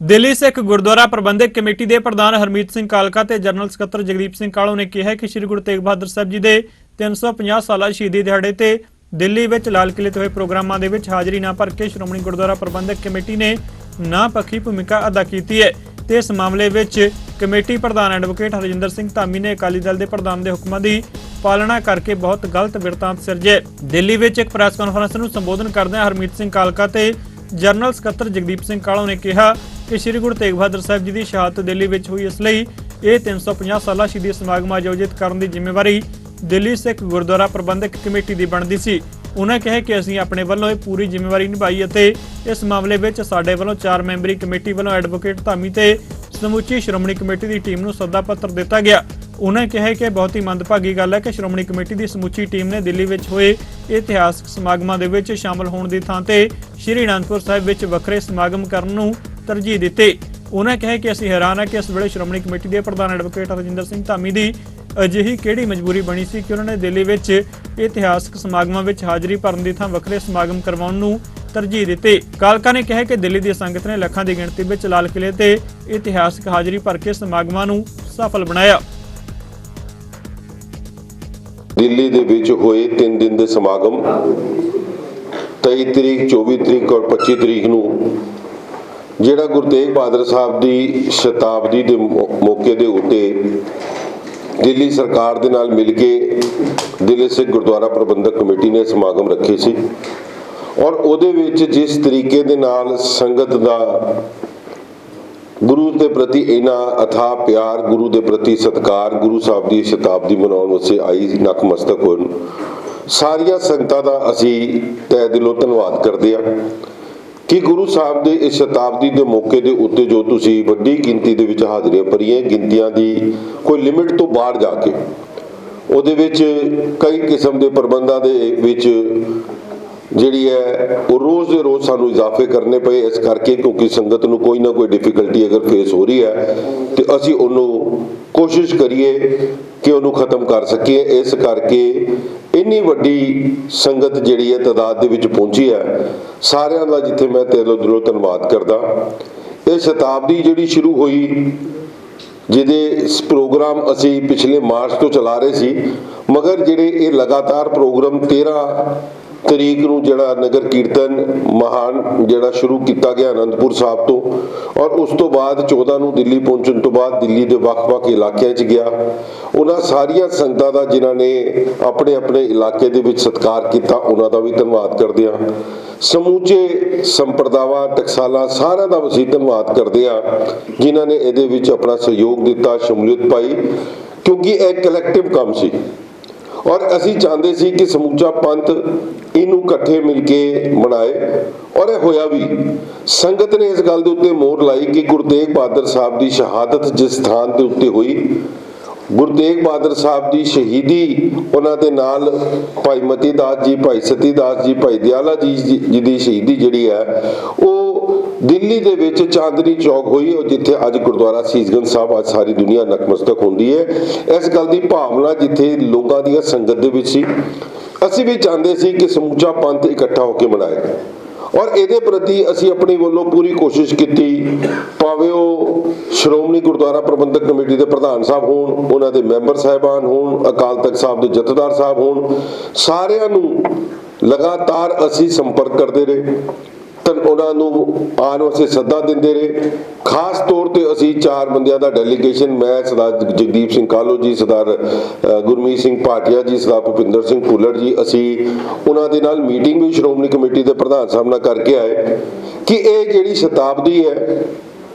Delhi Sikh Gurdwara Prabandhak committee ਦੇ ਪ੍ਰਧਾਨ ਹਰਮੀਤ ਸਿੰਘ ਕਾਲਕਾ ਤੇ ਜਨਰਲ ਸਕੱਤਰ ਜਗਦੀਪ ਸਿੰਘ ਕਾਲੋ ਨੇ ਕਿਹਾ ਕਿ ਸ੍ਰੀ ਗੁਰੂ ਤੇਗ ਬਹਾਦਰ ਸਾਹਿਬ ਜੀ ਦੇ 350 ਸਾਲਾ ਸ਼ਹੀਦੀ ਦਿਹਾੜੇ ਤੇ ਦਿੱਲੀ ਵਿੱਚ ਲਾਲ ਕਿਲੇ ਤੇ ਹੋਏ ਪ੍ਰੋਗਰਾਮਾਂ ਦੇ ਵਿੱਚ ਹਾਜ਼ਰੀ ਨਾ ਭਰ ਕੇ ਸ਼੍ਰੋਮਣੀ ਗੁਰਦੁਆਰਾ ਪ੍ਰਬੰਧਕ ਕਮੇਟੀ ਨੇ ਨਾ ਪੱਖੀ ਭੂਮਿਕਾ ਅਦਾ ਕੀਤੀ ਹੈ। ਤੇ ਇਸ ਮਾਮਲੇ ਵਿੱਚ ਕਮੇਟੀ ਪ੍ਰਧਾਨ ਐਡਵੋਕੇਟ ਹਰਜਿੰਦਰ ਸਿੰਘ ਧਾਮੀ ਨੇ ਅਕਾਲੀ ਦਲ ਦੇ ਪ੍ਰਧਾਨ ਦੇ ਹੁਕਮਾਂ ਦੀ ਪਾਲਣਾ ਕਰਕੇ ਬਹੁਤ ਗਲਤ ਬਿਰਤਾਂਤ ਸਿਰਜੇ। ਦਿੱਲੀ ਵਿੱਚ ਇੱਕ ਪ੍ਰੈਸ ਕਾਨਫਰੰਸ ਨੂੰ ਸੰਬੋਧਨ ਕਰਦਿਆਂ ਹਰਮੀਤ ਸਿੰਘ ਕਾਲਕਾ ਤੇ ਜਨਰਲ ਸਕੱਤਰ ਜਗਦੀਪ ਸਿੰਘ ਕਾਲੋਂ ਨੇ ਕਿਹਾ ਕਿ ਸ੍ਰੀ ਗੁਰੂ ਤੇਗ ਬਹਾਦਰ ਸਾਹਿਬ ਜੀ ਦੀ ਸ਼ਹਾਦਤ ਦਿੱਲੀ ਵਿੱਚ ਹੋਈ, ਇਸ ਲਈ ਇਹ 350 ਸਾਲਾ ਸ਼ਹੀਦੀ ਸਮਾਗਮ ਆਯੋਜਿਤ ਕਰਨ ਦੀ ਜ਼ਿੰਮੇਵਾਰੀ ਦਿੱਲੀ ਸਿੱਖ ਗੁਰਦੁਆਰਾ ਪ੍ਰਬੰਧਕ ਕਮੇਟੀ ਦੀ ਬਣਦੀ ਸੀ। ਉਹਨਾਂ ਕਿਹਾ ਕਿ ਅਸੀਂ ਆਪਣੇ ਵੱਲੋਂ ਇਹ ਪੂਰੀ ਜ਼ਿੰਮੇਵਾਰੀ ਨਿਭਾਈ ਅਤੇ ਇਸ ਮਾਮਲੇ ਵਿੱਚ ਸਾਡੇ ਵੱਲੋਂ ਚਾਰ ਮੈਂਬਰੀ ਕਮੇਟੀ ਵੱਲੋਂ ਐਡਵੋਕੇਟ ਧਾਮੀ ਤੇ ਸਮੁੱਚੀ ਸ਼੍ਰੋਮਣੀ ਕਮੇਟੀ ਦੀ ਟੀਮ ਨੂੰ ਸੱਦਾ ਪੱਤਰ ਦਿੱਤਾ ਗਿਆ। ਉਹਨਾਂ ਕਿਹਾ ਕਿ ਬਹੁਤ ਹੀ ਮੰਦਭਾਗੀ ਗੱਲ ਹੈ ਕਿ ਸ਼੍ਰੋਮਣੀ ਕਮੇਟੀ ਦੀ ਸਮੁੱਚੀ ਟੀਮ ਨੇ ਦਿੱਲੀ ਵਿੱਚ ਹੋਏ ਇਤਿਹਾਸਕ ਸਮਾਗਮਾਂ ਦੇ ਵਿੱਚ ਸ਼ਾਮਲ ਹੋਣ ਦੀ ਥਾਂ ਤੇ ਸ਼੍ਰੀ ਅਨੰਦਪੁਰ ਸਾਹਿਬ ਵਿੱਚ ਵੱਖਰੇ ਸਮਾਗਮ ਕਰਨ ਨੂੰ ਤਰਜੀਹ ਦਿੱਤੀ। ਉਹਨਾਂ ਕਿਹਾ ਕਿ ਅਸੀਂ ਹੈਰਾਨ ਹਾਂ ਕਿ ਇਸ ਵੇਲੇ ਸ਼੍ਰੋਮਣੀ ਕਮੇਟੀ ਦੇ ਪ੍ਰਧਾਨ ਐਡਵੋਕੇਟ ਰਜਿੰਦਰ ਸਿੰਘ ਧਾਮੀ ਦੀ ਅਜਿਹੀ ਕਿਹੜੀ ਮਜਬੂਰੀ ਬਣੀ ਸੀ ਕਿ ਉਹਨਾਂ ਨੇ ਦਿੱਲੀ ਵਿੱਚ ਇਤਿਹਾਸਕ ਸਮਾਗਮਾਂ ਵਿੱਚ ਹਾਜ਼ਰੀ ਭਰਨ ਦੀ ਥਾਂ ਵੱਖਰੇ ਸਮਾਗਮ ਕਰਵਾਉਣ ਨੂੰ ਤਰਜੀਹ ਦਿੱਤੀ। ਕਾਲਕਾ ਨੇ ਕਿਹਾ ਕਿ ਦਿੱਲੀ ਦੀ ਸੰਗਤ ਨੇ ਲੱਖਾਂ ਦੀ ਗਿਣਤੀ ਵਿੱਚ ਲਾਲ ਕਿਲੇ ਤੇ ਇਤਿਹਾਸਕ ਹਾਜ਼ਰੀ ਭਰ ਕੇ ਸਮਾਗਮਾਂ ਨੂੰ ਸਫਲ ਬਣਾਇਆ। ਦਿੱਲੀ ਦੇ ਵਿੱਚ ਹੋਏ 3 ਦਿਨ ਦੇ ਸਮਾਗਮ 23 ਤਰੀਕ 24 ਤਰੀਕ ਔਰ 25 ਤਰੀਕ ਨੂੰ, ਜਿਹੜਾ ਗੁਰੂ ਤੇਗ ਬਹਾਦਰ ਸਾਹਿਬ ਦੀ ਸ਼ਤਾਬਦੀ ਦੇ ਮੌਕੇ ਦੇ ਉੱਤੇ ਦਿੱਲੀ ਸਰਕਾਰ ਦੇ ਨਾਲ ਮਿਲ ਕੇ ਦਿੱਲੀ ਸਿੱਖ ਗੁਰਦੁਆਰਾ ਪ੍ਰਬੰਧਕ ਕਮੇਟੀ ਨੇ ਸਮਾਗਮ ਰੱਖੇ ਸੀ ਔਰ ਉਹਦੇ ਵਿੱਚ ਜਿਸ ਤਰੀਕੇ ਦੇ ਨਾਲ ਸੰਗਤ ਦਾ ਗੁਰੂ ਦੇ ਪ੍ਰਤੀ ਇਨਾ ਅਥਾ ਪਿਆਰ, ਗੁਰੂ ਦੇ ਪ੍ਰਤੀ ਸਤਕਾਰ, ਗੁਰੂ ਸਾਹਿਬ ਦੀ ਸ਼ਤਾਬਦੀ ਮਨਾਉਣ ਵਾਸਤੇ ਆਈ ਨਕਮਸਤਕ ਹੋਣ। ਸਾਰੀਆਂ ਸੰਗਤਾਂ ਦਾ ਅਸੀਂ ਤਹਿ ਦਿਲੋਂ ਧੰਨਵਾਦ ਕਰਦੇ ਹਾਂ ਕਿ ਗੁਰੂ ਸਾਹਿਬ ਦੇ ਇਸ ਸ਼ਤਾਬਦੀ ਦੇ ਮੌਕੇ ਦੇ ਉੱਤੇ ਜੋ ਤੁਸੀਂ ਵੱਡੀ ਗਿਣਤੀ ਦੇ ਵਿੱਚ ਹਾਜ਼ਰੀਆਂ ਭਰੀਆਂ, ਗਿਣਤੀਆਂ ਦੀ ਕੋਈ ਲਿਮਿਟ ਤੋਂ ਬਾਹਰ ਜਾ ਕੇ, ਉਹਦੇ ਵਿੱਚ ਕਈ ਕਿਸਮ ਦੇ ਪ੍ਰਬੰਧਾਂ ਦੇ ਵਿੱਚ ਜਿਹੜੀ ਹੈ, ਉਹ ਰੋਜ਼ ਦੇ ਰੋਜ਼ ਸਾਨੂੰ ਇਜ਼ਾਫੇ ਕਰਨੇ ਪਏ। ਇਸ ਕਰਕੇ ਕਿਉਂਕਿ ਸੰਗਤ ਨੂੰ ਕੋਈ ਨਾ ਕੋਈ ਡਿਫਿਕਲਟੀ ਅਗਰ ਫੇਸ ਹੋ ਰਹੀ ਹੈ, ਤੇ ਅਸੀਂ ਉਹਨੂੰ ਕੋਸ਼ਿਸ਼ ਕਰੀਏ ਕਿ ਉਹਨੂੰ ਖਤਮ ਕਰ ਸਕੀਏ। ਇਸ ਕਰਕੇ ਇੰਨੀ ਵੱਡੀ ਸੰਗਤ ਜਿਹੜੀ ਹੈ, ਤਾਦਾਦ ਦੇ ਵਿੱਚ ਪਹੁੰਚੀ ਹੈ। ਸਾਰਿਆਂ ਦਾ ਜਿੱਥੇ ਮੈਂ ਤੇਲੋ ਦਿਲੋਂ ਧੰਨਵਾਦ ਕਰਦਾ। ਇਹ ਸ਼ਤਾਬਦੀ ਜਿਹੜੀ ਸ਼ੁਰੂ ਹੋਈ, ਜਿਹਦੇ ਪ੍ਰੋਗਰਾਮ ਅਸੀਂ ਪਿਛਲੇ ਮਾਰਚ ਤੋਂ ਚਲਾ ਰਹੇ ਸੀ, ਮਗਰ ਜਿਹੜੇ ਇਹ ਲਗਾਤਾਰ ਪ੍ਰੋਗਰਾਮ 13 ਤਰੀਕ ਨੂੰ ਜਿਹੜਾ ਨਗਰ ਕੀਰਤਨ ਮਹਾਨ ਜਿਹੜਾ ਸ਼ੁਰੂ ਕੀਤਾ ਗਿਆ ਅਨੰਦਪੁਰ ਸਾਹਿਬ ਤੋਂ ਔਰ ਉਸ ਤੋਂ ਬਾਅਦ 14 ਨੂੰ ਦਿੱਲੀ ਪਹੁੰਚਣ ਤੋਂ ਬਾਅਦ ਦਿੱਲੀ ਦੇ ਵੱਖ-ਵੱਖ ਇਲਾਕਿਆਂ 'ਚ ਗਿਆ। ਉਹਨਾਂ ਸਾਰੀਆਂ ਸੰਗਤਾਂ ਦਾ ਜਿਨ੍ਹਾਂ ਨੇ ਆਪਣੇ ਆਪਣੇ ਇਲਾਕੇ ਦੇ ਵਿੱਚ ਸਤਿਕਾਰ ਕੀਤਾ, ਉਹਨਾਂ ਦਾ ਵੀ ਧੰਨਵਾਦ ਕਰਦੇ ਹਾਂ। ਸਮੂਚੇ ਸੰਪਰਦਾਵਾਂ, ਟਕਸਾਲਾਂ ਸਾਰਿਆਂ ਦਾ ਅਸੀਂ ਧੰਨਵਾਦ ਕਰਦੇ ਹਾਂ, ਜਿਨ੍ਹਾਂ ਨੇ ਇਹਦੇ ਵਿੱਚ ਆਪਣਾ ਸਹਿਯੋਗ ਦਿੱਤਾ, ਸ਼ਮੂਲੀਅਤ ਪਾਈ, ਕਿਉਂਕਿ ਇਹ ਕਲੈਕਟਿਵ ਕੰਮ ਸੀ। ਔਰ ਅਸੀਂ ਚਾਹੁੰਦੇ ਸੀ ਕਿ ਸਮੁੱਚਾ ਪੰਥ ਇਹਨੂੰ ਇਕੱਠੇ ਮਿਲ ਕੇ ਮਨਾਏ ਔਰ ਇਹ ਹੋਇਆ ਵੀ, ਸੰਗਤ ਨੇ ਇਸ ਗੱਲ ਦੇ ਉੱਤੇ ਮੋਹਰ ਲਾਈ ਕਿ ਗੁਰੂ ਤੇਗ ਬਹਾਦਰ ਸਾਹਿਬ ਦੀ ਸ਼ਹਾਦਤ ਜਿਸ ਸਥਾਨ ਦੇ ਉੱਤੇ ਹੋਈ, ਗੁਰੂ ਤੇਗ ਬਹਾਦਰ ਸਾਹਿਬ ਦੀ ਸ਼ਹੀਦੀ ਉਹਨਾਂ ਦੇ ਨਾਲ ਭਾਈ ਮਤੀ ਦਾਸ ਜੀ, ਭਾਈ ਸਤੀ ਦਾਸ ਜੀ, ਭਾਈ ਦਿਆਲਾ ਜੀ ਜੀ ਦੀ ਸ਼ਹੀਦੀ ਜਿਹੜੀ ਹੈ, ਉਹ ਦਿੱਲੀ ਦੇ ਵਿੱਚ ਚਾਂਦਨੀ ਚੌਕ ਹੋਈ ਉਹ ਜਿੱਥੇ ਅੱਜ ਗੁਰਦੁਆਰਾ ਸੀਸਗੰਜ ਸਾਹਿਬ ਅੱਜ ਸਾਰੀ ਦੁਨੀਆ ਨਤਮਸਤਕ ਹੁੰਦੀ ਹੈ। ਇਸ ਗੱਲ ਦੀ ਭਾਵਨਾ ਜਿੱਥੇ ਲੋਕਾਂ ਦੀਆਂ ਸੰਗਤ ਦੇ ਵਿੱਚ ਸੀ ਅਸੀਂ ਵੀ ਚਾਹੁੰਦੇ ਸੀ ਕਿ ਸਮੁੱਚਾ ਪੰਥ ਇਕੱਠਾ ਹੋ ਕੇ ਮਨਾਏ। ਔਰ ਇਹਦੇ ਪ੍ਰਤੀ ਅਸੀਂ ਆਪਣੀ ਵੱਲੋਂ ਪੂਰੀ ਕੋਸ਼ਿਸ਼ ਕੀਤੀ। ਭਾਵੇਂ ਉਹ ਸ਼੍ਰੋਮਣੀ ਗੁਰਦੁਆਰਾ ਪ੍ਰਬੰਧਕ ਕਮੇਟੀ ਦੇ ਪ੍ਰਧਾਨ ਸਾਹਿਬ ਹੋਣ, ਉਹਨਾਂ ਦੇ ਮੈਂਬਰ ਸਾਹਿਬਾਨ ਹੋਣ, ਅਕਾਲ ਤਖਤ ਸਾਹਿਬ ਦੇ ਜਥੇਦਾਰ ਸਾਹਿਬ ਹੋਣ, ਸਾਰਿਆਂ ਨੂੰ ਲਗਾਤਾਰ ਅਸੀਂ ਸੰਪਰਕ ਕਰਦੇ ਰਹੇ। ਤਾਂ ਉਹਨਾਂ ਨੂੰ ਆਉਣ ਵਾਸਤੇ ਸੱਦਾ ਦਿੰਦੇ ਰਹੇ। ਖਾਸ ਤੌਰ ਤੇ ਅਸੀਂ ਚਾਰ ਬੰਦਿਆਂ ਦਾ ਡੈਲੀਗੇਸ਼ਨ ਮੈਂ ਸਰਦਾਰ ਜਗਦੀਪ ਸਿੰਘ ਕਾਲੋ ਜੀ, ਸਰਦਾਰ ਗੁਰਮੀਤ ਸਿੰਘ ਭਾਟੀਆ ਜੀ, ਸਰਦਾਰ ਭੁਪਿੰਦਰ ਸਿੰਘ ਭੁੱਲਰ ਜੀ, ਅਸੀਂ ਉਹਨਾਂ ਦੇ ਨਾਲ ਮੀਟਿੰਗ ਵੀ ਸ਼੍ਰੋਮਣੀ ਕਮੇਟੀ ਦੇ ਪ੍ਰਧਾਨ ਸਾਹਿਬ ਨਾਲ ਕਰਕੇ ਆਏ ਕਿ ਇਹ ਜਿਹੜੀ ਸ਼ਤਾਬਦੀ ਹੈ,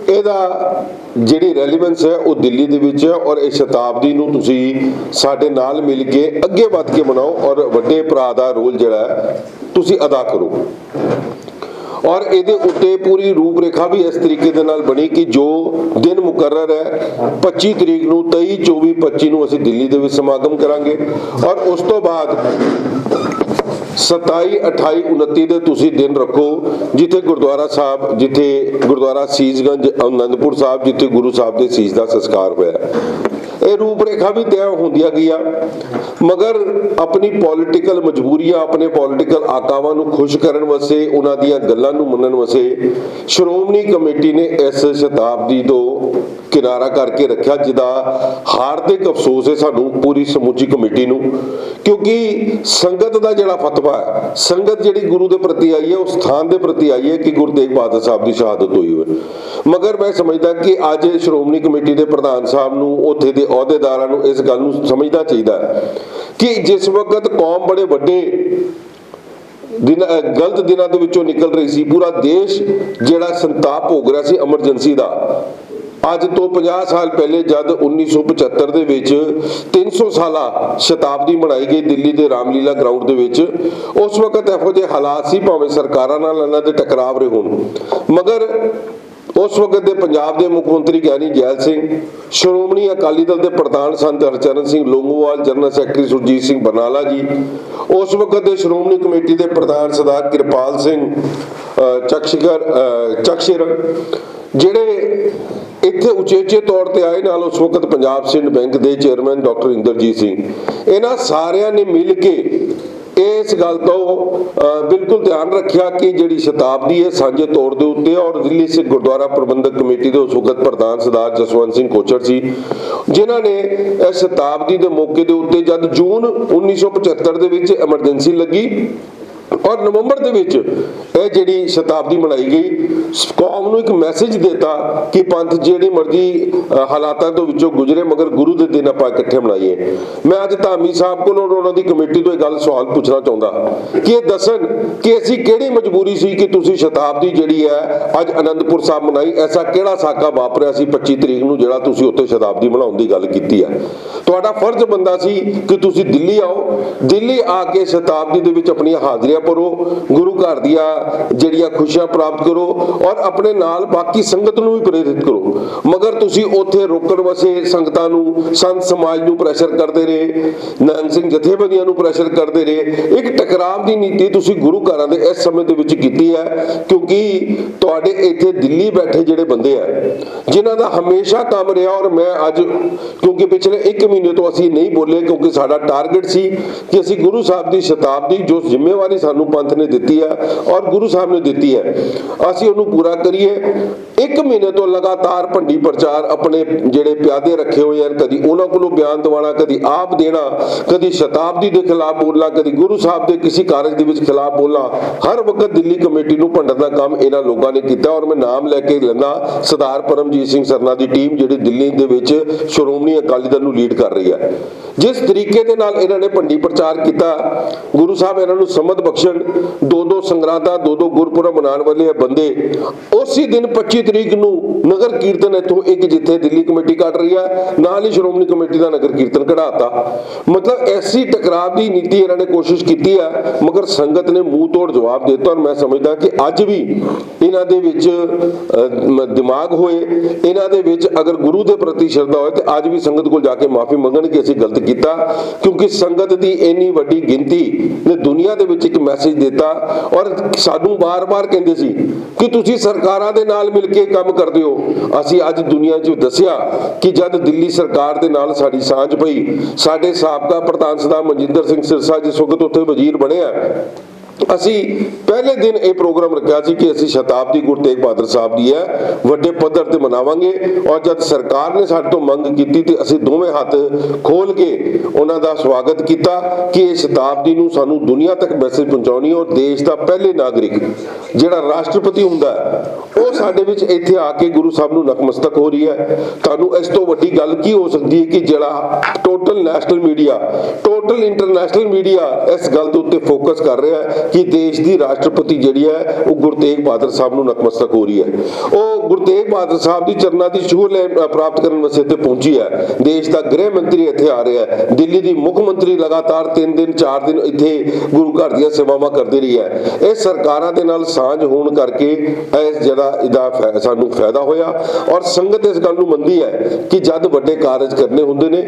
ਇਹਦਾ ਜਿਹੜੀ ਰੈਲੇਵੈਂਸ ਹੈ ਉਹ ਦਿੱਲੀ ਦੇ ਵਿੱਚ ਹੈ ਔਰ ਇਹ ਸ਼ਤਾਬਦੀ ਨੂੰ ਤੁਸੀਂ ਸਾਡੇ ਨਾਲ ਮਿਲ ਕੇ ਅੱਗੇ ਵੱਧ ਕੇ ਬਣਾਓ ਔਰ ਵੱਡੇ ਭਰਾ ਦਾ ਰੋਲ ਜਿਹੜਾ ਹੈ, ਤੁਸੀਂ ਅਦਾ ਕਰੋ। ਔਰ ਇਹਦੇ ਉੱਤੇ ਪੂਰੀ ਰੂਪਰੇਖਾ ਵੀ ਇਸ ਤਰੀਕੇ ਦੇ ਨਾਲ ਬਣੀ ਕਿ ਜੋ ਦਿਨ ਮੁਕਰਰ ਹੈ 25 ਤਰੀਕ ਨੂੰ 23 24 25 ਨੂੰ ਅਸੀਂ ਦਿੱਲੀ ਦੇ ਵਿੱਚ ਸਮਾਗਮ ਕਰਾਂਗੇ। ਔਰ ਉਸ ਤੋਂ ਬਾਅਦ 27 28 29 ਦੇ ਤੁਸੀਂ ਦਿਨ ਰੱਖੋ, ਜਿੱਥੇ ਗੁਰਦੁਆਰਾ ਸਾਹਿਬ, ਜਿੱਥੇ ਗੁਰਦੁਆਰਾ ਸੀਸਗੰਜ ਅਨੰਦਪੁਰ ਸਾਹਿਬ, ਜਿੱਥੇ ਗੁਰੂ ਸਾਹਿਬ ਦੇ ਸੀਸ ਦਾ ਸੰਸਕਾਰ ਹੋਇਆ। ਇਹ ਰੂਪਰੇਖਾ ਵੀ ਤੈਅ ਹੁੰਦੀਆਂ ਗਈਆਂ। ਮਗਰ ਆਪਣੀ ਪੋਲਿਟੀਕਲ ਮਜਬੂਰੀਆਂ, ਆਪਣੇ ਪੋਲਿਟੀਕਲ ਆਕਾਵਾਂ ਨੂੰ ਖੁਸ਼ ਕਰਨ ਵਾਸਤੇ, ਉਹਨਾਂ ਦੀਆਂ ਗੱਲਾਂ ਨੂੰ ਮੰਨਣ ਵਾਸਤੇ ਸ਼੍ਰੋਮਣੀ ਕਮੇਟੀ ਨੇ ਇਸ ਸ਼ਤਾਬਦੀ ਤੋਂ ਕਿਨਾਰਾ ਕਰਕੇ ਰੱਖਿਆ, ਜਿਹਦਾ ਹਾਰਦਿਕ ਅਫਸੋਸ ਹੈ ਸਾਨੂੰ ਪੂਰੀ ਸਮੁੱਚੀ ਕਮੇਟੀ ਨੂੰ। ਕਿਉਂਕਿ ਸੰਗਤ ਦਾ ਜਿਹੜਾ ਫਤਵਾ ਹੈ, ਸੰਗਤ ਜਿਹੜੀ ਗੁਰੂ ਦੇ ਪ੍ਰਤੀ ਆਈ ਹੈ, ਉਸ ਸਥਾਨ ਦੇ ਪ੍ਰਤੀ ਆਈ ਹੈ ਕਿ ਗੁਰੂ ਤੇਗ ਬਹਾਦਰ ਸਾਹਿਬ ਦੀ ਸ਼ਹਾਦਤ ਹੋਈ ਹੋਵੇ। ਮਗਰ ਮੈਂ ਸਮਝਦਾ ਕਿ ਅੱਜ ਸ਼੍ਰੋਮਣੀ ਕਮੇਟੀ ਦੇ ਪ੍ਰਧਾਨ ਸਾਹਿਬ ਨੂੰ ਉੱਥੇ ਦੇ ਅਹੁਦੇਦਾਰਾਂ ਨੂੰ ਇਸ ਗੱਲ ਨੂੰ ਸਮਝਣਾ ਚਾਹੀਦਾ ਕਿ ਜਿਸ ਵਕਤ ਕੌਮ ਬੜੇ ਵੱਡੇ ਦਿਨ ਗਲਤ ਦਿਨਾਂ ਦੇ ਵਿੱਚੋਂ ਨਿਕਲ ਰਹੀ ਸੀ, ਪੂਰਾ ਦੇਸ਼ ਜਿਹੜਾ ਸੰਤਾਪ ਭੋਗ ਰਿਹਾ ਸੀ ਐਮਰਜੈਂਸੀ ਦਾ। ਅੱਜ ਤੋਂ 50 ਸਾਲ ਪਹਿਲੇ ਜਦ 1975 ਦੇ ਵਿੱਚ 300 ਸਾਲਾ ਸ਼ਤਾਬਦੀ ਮਨਾਈ ਗਈ ਦਿੱਲੀ ਦੇ ਰਾਮਲੀਲਾ ਗਰਾਊਂਡ ਦੇ ਵਿੱਚ, ਉਸ ਵਕਤ ਇਹੋ ਜਿਹੇ ਹਾਲਾਤ ਸੀ, ਭਾਵੇਂ ਸਰਕਾਰਾਂ ਨਾਲ ਇਹਨਾਂ ਦੇ ਟਕਰਾਵ ਰਹੇ ਹੋਣ। ਮਗਰ ਉਸ ਵਕਤ ਦੇ ਪੰਜਾਬ ਦੇ ਮੁੱਖ ਮੰਤਰੀ ਗਿਆਨੀ ਜੈਲ ਸਿੰਘ ਸ਼੍ਰੋਮਣੀ ਅਕਾਲੀ ਦਲ ਦੇ ਪ੍ਰਧਾਨ ਸੰਤ ਹਰਚਰਨ ਸਿੰਘ ਲੋਂਗੋਵਾਲ ਜਨਰਲ ਸੈਕਟਰੀ ਸੁਰਜੀਤ ਸਿੰਘ ਬਰਨਾਲਾ ਜੀ ਉਸ ਵਕਤ ਦੇ ਸ਼੍ਰੋਮਣੀ ਕਮੇਟੀ ਦੇ ਪ੍ਰਧਾਨ ਸਰਦਾਰ ਕਿਰਪਾਲ ਸਿੰਘ ਅਹ, ਚੱਕਸ਼ਗਰ ਜਿਹੜੇ ਇੱਥੇ ਉਚੇਚੇ ਤੌਰ ਤੇ ਆਏ ਨਾਲ ਉਸ ਵਕਤ ਪੰਜਾਬ ਸਿੰਧ ਬੈਂਕ ਦੇ ਚੇਅਰਮੈਨ ਡਾਕਟਰ ਇੰਦਰਜੀਤ ਸਿੰਘ ਇਹਨਾਂ ਸਾਰਿਆਂ ਨੇ ਮਿਲ ਕੇ ਇਸ ਗੱਲ ਤੋਂ ਬਿਲਕੁਲ ਧਿਆਨ ਰੱਖਿਆ ਕਿ ਜਿਹੜੀ ਸ਼ਤਾਬਦੀ ਹੈ ਸਾਂਝੇ ਤੌਰ ਦੇ ਉੱਤੇ ਔਰ ਦਿੱਲੀ ਸਿੱਖ ਗੁਰਦੁਆਰਾ ਪ੍ਰਬੰਧਕ ਕਮੇਟੀ ਦੇ ਉਸ ਪ੍ਰਧਾਨ ਸਰਦਾਰ ਜਸਵੰਤ ਸਿੰਘ ਕੋਚਰ ਸੀ ਜਿਨ੍ਹਾਂ ਨੇ ਇਸ ਸ਼ਤਾਬਦੀ ਦੇ ਮੌਕੇ ਦੇ ਉੱਤੇ ਜਦ ਜੂਨ 1975 ਦੇ ਵਿੱਚ ਐਮਰਜੈਂਸੀ ਲੱਗੀ ਔਰ ਨਵੰਬਰ ਦੇ ਵਿੱਚ ਇਹ ਜਿਹੜੀ ਸ਼ਤਾਬਦੀ ਮਨਾਈ ਗਈ, ਕੌਮ ਨੂੰ ਇੱਕ ਮੈਸੇਜ ਦਿੱਤਾ ਕਿ ਪੰਥ ਜਿਹੜੇ ਮਰਜ਼ੀ ਹਾਲਾਤਾਂ ਤੋਂ ਵਿੱਚੋਂ ਗੁਜ਼ਰੇ ਮਗਰ ਗੁਰੂ ਦੇ ਦਿਨ ਆਪਾਂ ਇਕੱਠੇ ਮਨਾਈਏ। ਮੈਂ ਅੱਜ ਧਾਮੀ ਸਾਹਿਬ ਕੋਲੋਂ ਔਰ ਉਹਨਾਂ ਦੀ ਕਮੇਟੀ ਤੋਂ ਇਹ ਗੱਲ ਸਵਾਲ ਪੁੱਛਣਾ ਚਾਹੁੰਦਾ ਕਿ ਇਹ ਦੱਸਣ ਕਿ ਅਸੀਂ ਕਿਹੜੀ ਮਜਬੂਰੀ ਸੀ ਕਿ ਤੁਸੀਂ ਸ਼ਤਾਬਦੀ ਜਿਹੜੀ ਹੈ ਅੱਜ ਅਨੰਦਪੁਰ ਸਾਹਿਬ ਮਨਾਈ? ਐਸਾ ਕਿਹੜਾ ਸਾਕਾ ਵਾਪਰਿਆ ਸੀ 25 ਤਰੀਕ ਨੂੰ ਜਿਹੜਾ ਤੁਸੀਂ ਉੱਥੇ ਸ਼ਤਾਬਦੀ ਮਨਾਉਣ ਦੀ ਗੱਲ ਕੀਤੀ ਹੈ ਤੁਹਾਡਾ ਫਰਜ਼ ਬੰਦਾ ਸੀ ਕਿ ਤੁਸੀਂ ਦਿੱਲੀ ਆਓ। ਦਿੱਲੀ ਆ ਕੇ ਸ਼ਤਾਬਦੀ ਦੇ ਵਿੱਚ ਆਪਣੀਆਂ ਹਾਜ਼ਰੀਆਂ ਭਰੋ, ਗੁਰੂ ਘਰ ਦੀਆਂ ਜਿਹੜੀਆਂ ਖੁਸ਼ੀਆਂ ਪ੍ਰਾਪਤ ਕਰੋ ਔਰ ਆਪਣੇ ਨਾਲ ਬਾਕੀ ਸੰਗਤ ਨੂੰ ਵੀ ਪ੍ਰੇਰਿਤ ਕਰੋ। ਮਗਰ ਤੁਸੀਂ ਉੱਥੇ ਰੋਕਣ ਵਸੇ ਸੰਗਤਾਂ ਨੂੰ, ਸੰਤ ਸਮਾਜ ਨੂੰ ਪ੍ਰੈਸ਼ਰ ਕਰਦੇ ਰਹੇ ਨਾਨਕ ਸਿੰਘ ਜਥੇਬੰਦੀਆਂ ਨੂੰ ਪ੍ਰੈਸ਼ਰ ਕਰਦੇ ਰਹੇ। ਇੱਕ ਟਕਰਾਵ ਦੀ ਨੀਤੀ ਤੁਸੀਂ ਗੁਰੂ ਘਰਾਂ ਦੇ ਇਸ ਸਮੇਂ ਦੇ ਵਿੱਚ ਕੀਤੀ ਹੈ, ਕਿਉਂਕਿ ਤੁਹਾਡੇ ਇੱਥੇ ਦਿੱਲੀ ਬੈਠੇ ਜਿਹੜੇ ਬੰਦੇ ਆ, ਜਿਨ੍ਹਾਂ ਦਾ ਹਮੇਸ਼ਾ ਕੰਮ ਰਿਹਾ ਔਰ ਮੈਂ ਅੱਜ, ਕਿਉਂਕਿ ਪਿਛਲੇ 1 ਮਹੀਨੇ ਤੋਂ ਅਸੀਂ ਨਹੀਂ ਬੋਲੇ ਕਿਉਂਕਿ ਸਾਡਾ ਟਾਰਗੇਟ ਸੀ ਕਿ ਅਸੀਂ ਗੁਰੂ ਸਾਹਿਬ ਦੀ ਸ਼ਤਾਬਦੀ, ਜੋ ਜ਼ਿੰਮੇਵਾਰੀ ਸਾਨੂੰ ਪੰਥ ਨੇ ਦਿੱਤੀ ਹੈ ਔਰ ਗੁਰੂ ਸਾਹਿਬ ਨੇ ਦਿੱਤੀ ਹੈ, ਅਸੀਂ ਉਹਨੂੰ ਪੂਰਾ ਕਰੀਏ। 1 ਮਹੀਨੇ ਤੋਂ ਲਗਾਤਾਰ ਭੰਡੀ ਪ੍ਰਚਾਰ ਆਪਣੇ ਜਿਹੜੇ ਪਿਆਦੇ ਰੱਖੇ ਹੋਏ ਹਨ, ਕਦੀ ਉਹਨਾਂ ਕੋਲੋਂ ਬਿਆਨ ਦਿਵਾਣਾ ਕਦੀ ਆਪ ਦੇਣਾ, ਕਦੀ ਸ਼ਤਾਬਦੀ ਦੇ ਖਿਲਾਫ ਬੋਲਣਾ, ਕਦੀ ਗੁਰੂ ਸਾਹਿਬ ਦੇ ਕਿਸੇ ਕਾਰਜ ਦੇ ਵਿੱਚ ਖਿਲਾਫ ਬੋਲਣਾ, ਹਰ ਵਕਤ ਦਿੱਲੀ ਕਮੇਟੀ ਨੂੰ ਭੰਡਣ ਦਾ ਕੰਮ ਇਹਨਾਂ ਲੋਕਾਂ ਨੇ ਕੀਤਾ ਔਰ ਮੈਂ ਨਾਮ ਲੈ ਕੇ ਲੈਣਾ ਸਰਦਾਰ ਪਰਮਜੀਤ ਸਿੰਘ ਸਰਨਾ ਦੀ ਟੀਮ, ਜਿਹੜੀ ਦਿੱਲੀ ਦੇ ਵਿੱਚ ਸ਼੍ਰੋਮਣੀ ਅਕਾਲੀ ਦਲ ਨੂੰ ਲੀਡ ਕਰ ਰਹੀ ਹੈ। ਜਿਸ ਤਰੀਕੇ ਦੇ ਨਾਲ ਇਹਨਾਂ ਨੇ ਭੰਡੀ ਪ੍ਰਚਾਰ ਕੀਤਾ, ਗੁਰੂ ਸਾਹਿਬ ਇਹਨਾਂ ਨੂੰ ਸਮਝ ਬਖਸ਼ਣ, ਦੋ ਦੋ ਸੰਗਰਾਂਦਾਂ ਦੋ ਦੋ ਗੁਰਪੁਰਬ ਮਨਾਉਣ ਵਾਲੇ ਬੰਦੇ, ਉਸੇ ਦਿਨ 25 ਤਰੀਕ ਨੂੰ ਨਗਰ ਕੀਰਤਨ ਇੱਥੋਂ ਇੱਕ ਜਿੱਥੇ ਦਿੱਲੀ ਕਮੇਟੀ ਕੱਢ ਰਹੀ ਹੈ ਨਾਲ ਹੀ ਸ਼੍ਰੋਮਣੀ ਕਮੇਟੀ ਦਾ ਨਗਰ ਕੀਰਤਨ ਕਢਾਤਾ। ਮਤਲਬ ਐਸੀ ਟਕਰਾਵ ਦੀ ਨੀਤੀ ਇਹਨਾਂ ਨੇ ਕੋਸ਼ਿਸ਼ ਕੀਤੀ ਹੈ ਮਗਰ ਸੰਗਤ ਨੇ ਮੂੰਹ ਤੋੜ ਜਵਾਬ ਦੇ ਦਿੱਤਾ ਔਰ ਮੈਂ ਸਮਝਦਾ ਕਿ ਅੱਜ ਵੀ ਇਹਨਾਂ ਦੇ ਵਿੱਚ ਦਿਮਾਗ ਹੋਏ, ਇਹਨਾਂ ਦੇ ਵਿੱਚ ਅਗਰ ਗੁਰੂ ਦੇ ਪ੍ਰਤੀ ਸ਼ਰਧਾ ਹੋਏ ਤੇ ਅੱਜ ਵੀ ਸੰਗਤ ਕੋਲ ਜਾ ਕੇ ਮਾਫੀ ਮੰਗਣ ਕਿ ਅਸੀਂ ਗਲਤ ਕੀਤਾ, ਕਿਉਂਕਿ ਸੰਗਤ ਦੀ ਇੰਨੀ ਵੱਡੀ ਗਿਣਤੀ ਨੇ ਦੁਨੀਆ ਦੇ ਵਿੱਚ ਇੱਕ ਮੈਸੇਜ ਦਿੱਤਾ ਔਰ ਸਾਨੂੰ ਬਾਰ-ਬਾਰ ਕਹਿੰਦੇ ਸੀ ਕਿ ਤੁਸੀਂ ਸਰਕਾਰਾਂ ਦੇ ਨਾਲ ਮਿਲ ਕੇ ਕੰਮ ਕਰਦੇ ਹੋ ਅਸੀਂ ਅੱਜ ਦੁਨੀਆ 'ਚ ਦੱਸਿਆ ਕਿ ਜਦ ਦਿੱਲੀ ਸਰਕਾਰ ਦੇ ਨਾਲ ਸਾਡੀ ਸਾਂਝ ਪਈ, ਸਾਡੇ ਸਾਬਕਾ ਪ੍ਰਧਾਨ ਸਰਦਾਰ ਮਨਜਿੰਦਰ ਸਿੰਘ ਸਿਰਸਾ ਜਿਸ ਵਕਤ ਉੱਥੇ ਵਜ਼ੀਰ ਬਣਿਆ ਅਸੀਂ ਪਹਿਲੇ ਦਿਨ ਇਹ ਪ੍ਰੋਗਰਾਮ ਰੱਖਿਆ ਸੀ ਕਿ ਅਸੀਂ ਸ਼ਤਾਬਦੀ ਗੁਰੂ ਤੇਗ ਬਹਾਦਰ ਸਾਹਿਬ ਦੀ ਹੈ, ਵੱਡੇ ਪੱਧਰ ਤੇ ਮਨਾਵਾਂਗੇ ਔਰ ਜਦ ਸਰਕਾਰ ਨੇ ਸਾਡੇ ਤੋਂ ਮੰਗ ਕੀਤੀ ਤੇ ਅਸੀਂ ਦੋਵੇਂ ਹੱਥ ਖੋਲ ਕੇ ਉਹਨਾਂ ਦਾ ਸਵਾਗਤ ਕੀਤਾ ਕਿ ਇਹ ਸ਼ਤਾਬਦੀ ਨੂੰ ਸਾਨੂੰ ਦੁਨੀਆ ਤੱਕ ਮੈਸੇਜ ਪਹੁੰਚਾਉਣੀ ਔਰ ਦੇਸ਼ ਦਾ ਪਹਿਲੇ ਨਾਗਰਿਕ, ਜਿਹੜਾ ਰਾਸ਼ਟਰਪਤੀ ਹੁੰਦਾ ਸਾਡੇ ਵਿੱਚ ਇੱਥੇ ਆ ਕੇ ਗੁਰੂ ਸਾਹਿਬ ਨੂੰ ਨਕਮਸਤਕ ਹੋ ਰਹੀ ਹੈ। ਤੁਹਾਨੂੰ ਇਸ ਤੋਂ ਵੱਡੀ ਗੱਲ ਕੀ ਹੋ ਸਕਦੀ ਹੈ ਕਿ ਜਿਹੜਾ total national media total international media ਇਸ ਗੱਲ ਦੇ ਉੱਤੇ ਫੋਕਸ ਕਰ ਰਿਹਾ ਹੈ ਕਿ ਦੇਸ਼ ਦੀ ਰਾਸ਼ਟਰਪਤੀ ਜਿਹੜੀ ਹੈ, ਉਹ ਗੁਰੂ ਤੇਗ ਬਹਾਦਰ ਸਾਹਿਬ ਨੂੰ ਨਤਮਸਤਕ ਹੋ ਰਹੀ ਹੈ। ਉਹ ਗੁਰੂ ਤੇਗ ਬਹਾਦਰ ਸਾਹਿਬ ਦੀ ਚਰਨਾਂ ਦੀ ਛੂਹ ਲੈ ਪ੍ਰਾਪਤ ਕਰਨ ਵਾਸਤੇ ਇੱਥੇ ਪਹੁੰਚੀ ਹੈ। ਦੇਸ਼ ਦਾ ਗ੍ਰਹਿ ਮੰਤਰੀ ਇੱਥੇ ਆ ਰਿਹਾ ਹੈ। ਦਿੱਲੀ ਦੀ ਮੁੱਖ ਮੰਤਰੀ ਲਗਾਤਾਰ 3 ਦਿਨ 4 ਦਿਨ ਇੱਥੇ ਗੁਰੂ ਘਰ ਦੀਆਂ ਸੇਵਾਵਾਂ ਕਰਦੀ ਰਹੀ ਹੈ। ਇਹ ਸਰਕਾਰਾਂ ਦੇ ਨਾਲ ਸਾਂਝ ਹੋਣ ਕਰਕੇ ਇਸ ਜਿਹੜਾ ਦਾ ਸਾਨੂੰ ਫਾਇਦਾ ਹੋਇਆ ਔਰ ਸੰਗਤ ਇਸ ਗੱਲ ਨੂੰ ਮੰਨਦੀ ਹੈ ਕਿ ਜਦ ਵੱਡੇ ਕਾਰਜ ਕਰਨੇ ਹੁੰਦੇ ਨੇ,